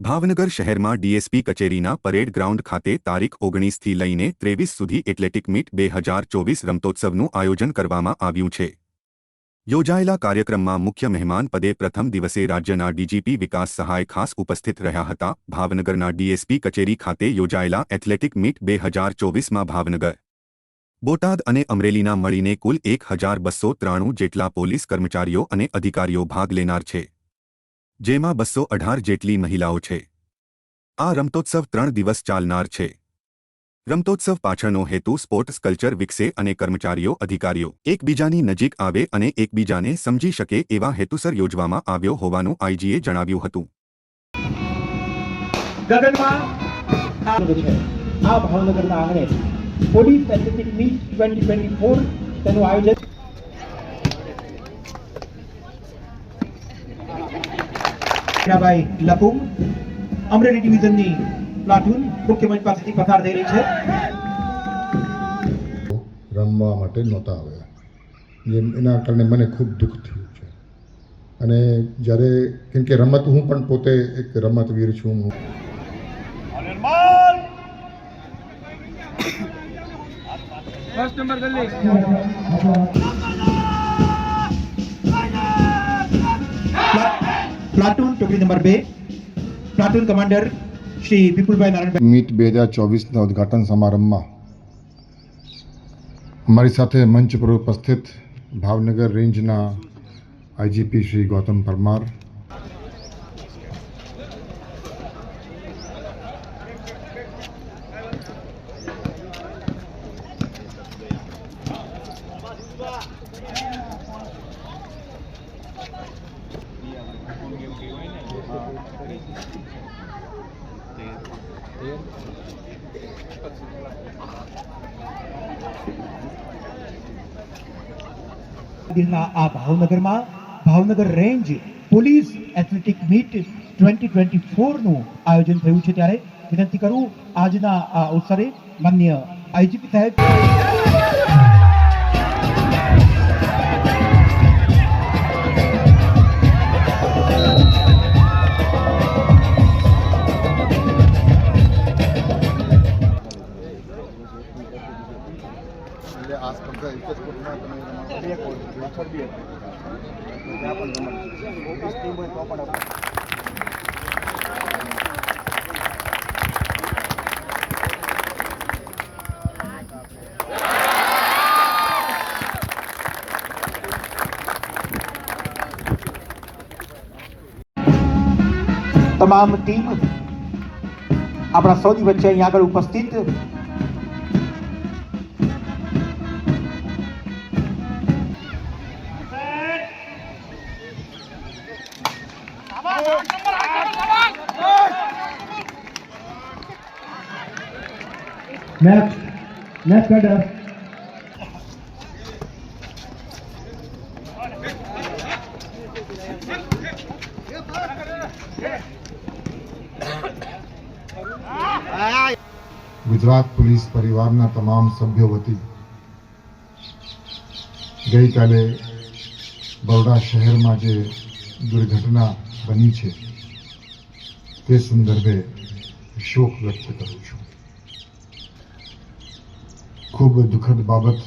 ભાવનગર શહેરમાં ડીએસપી કચેરીના parade ground ખાતે તારીખ ઓગણીસથી લઈને ત્રેવીસ સુધી એથ્લેટિક મીટ બે હજાર ચોવીસ રમતોત્સવનું આયોજન કરવામાં આવ્યું છે. યોજાયેલા કાર્યક્રમમાં મુખ્ય મહેમાન પદે પ્રથમ દિવસે રાજ્યના ડીજીપી વિકાસ સહાય ખાસ ઉપસ્થિત રહ્યા હતા. ભાવનગરના ડીએસપી કચેરી ખાતે યોજાયેલા એથ્લેટિક મીટ બે હજાર ચોવીસમાં ભાવનગર, બોટાદ અને અમરેલીના મળીને કુલ એક હજાર બસો ત્રાણું જેટલા પોલીસ કર્મચારીઓ અને અધિકારીઓ ભાગ લેનાર છે. જેમાં બસો અઢાર જેટલી મહિલાઓ છે. આ રમતોત્સવ ત્રણ દિવસ ચાલનાર છે. રમતોત્સવ પાછળનો હેતુ સ્પોર્ટ્સ કલ્ચર વિકસે અને કર્મચારીઓ, અધિકારીઓ એકબીજાની નજીક આવે અને એકબીજાને સમજી શકે એવા હેતુસર યોજવામાં આવ્યો હોવાનું આઈજીએ જણાવ્યું હતું. આ ભાવનગરના આંગણે police athletic meet twenty twenty four તેનું આયોજન મીરાબાઈ લકુમ અમરેલી ડિવિઝનની પ્લાટુન મુખ્ય મંચ પાસેથી પસાર થઈ રહી છે. રમવા માટે નહોતા આવ્યા. જે એના કારણે મને ખૂબ દુઃખ થયું છે. અને જ્યારે કેમ કે રમત હું પણ પોતે એક રમતવીર છું. હું પ્લાટૂન ટુકડી નંબર બે platoon commander Shri Vipulbhai Narayanbhai meet બે હજાર ચોવીસના ઉદઘાટન સમારંભમાં અમારી સાથે મંચ પર ઉપસ્થિત ભાવનગર રેન્જના આઈજીપી શ્રી ગૌતમ પરમાર દિલના આ ભાવનગરમાં Bhavnagar range police athletic meet twenty twenty ફોરનું આયોજન થયું છે ત્યારે વિનંતી કરું આજના આ અવસરે માન્ય આઈજીપી સાહેબ કોર્ટમાં તમે બે કોર્ટ બી ત્યાં પણ તમામ ટીમ આપણા સૌની વચ્ચે અહીંયા આગળ ઉપસ્થિત Next, next batter. Gujarat police પરિવારના તમામ સભ્યો વતી ગઈકાલે બરોડા શહેરમાં જે દુર્ઘટના બની છે તે સંદર્ભે શોક વ્યક્ત કરું છું ખૂબ દુઃખદ બાબત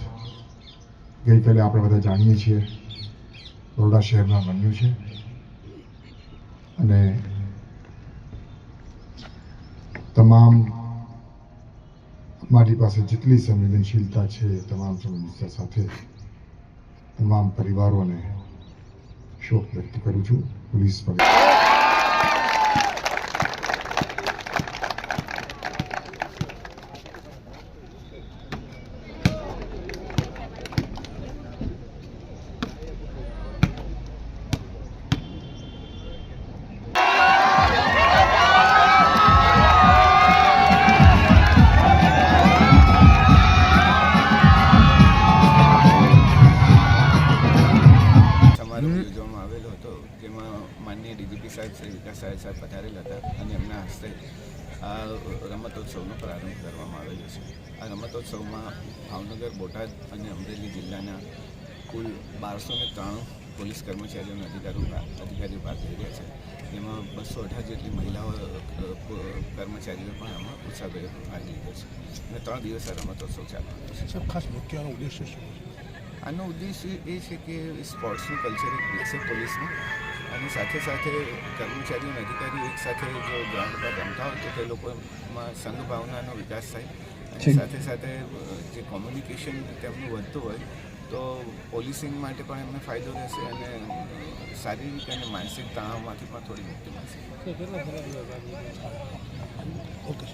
ગઈકાલે આપણે બધા જાણીએ છીએ, બરોડા શહેરમાં બન્યું છે, અને તમામ મારી પાસે જેટલી સંવેદનશીલતા છે તમામ સંવેદનશીલતા સાથે, તમામ પરિવારોને શોક વ્યક્ત કરું છું. પોલીસ પરિવાર શ્રી વિકાસ સાહેબ સાહેબ પધારેલા હતા અને એમના હસ્તે આ રમતોત્સવનો પ્રારંભ કરવામાં આવેલો છે. આ રમતોત્સવમાં ભાવનગર બોટાદ અને અમરેલી જિલ્લાના કુલ બારસો ને ત્રાણું પોલીસ કર્મચારીઓ અને અધિકારીઓ અધિકારીઓ ભાગ લઈ રહ્યા છે. એમાં બસો અઢાર જેટલી મહિલાઓ કર્મચારીઓ પણ આમાં ઉત્સાહભેર ભાગ લીધો છે. અને ત્રણ દિવસ આ રમતોત્સવ ચાલવાનો છે. ખાસ મુખ્યનો ઉદ્દેશ્ય શું છે? આનો ઉદ્દેશ્ય એ છે કે સ્પોર્ટ્સનું કલ્ચર એક પોલીસમાં અને સાથે સાથે કર્મચારીઓ અને અધિકારીઓ એક સાથે જો ગ્રાઉન્ડ પર રમતા હોય તો તે લોકોમાં સંઘ ભાવનાનો વિકાસ થાય. અને સાથે સાથે જે કોમ્યુનિકેશન તેમનું વધતું હોય તો પોલીસિંગ માટે પણ એમને ફાયદો રહેશે અને શારીરિક અને માનસિક તણાવમાંથી પણ થોડી મુક્તિ મળશે. ઓકે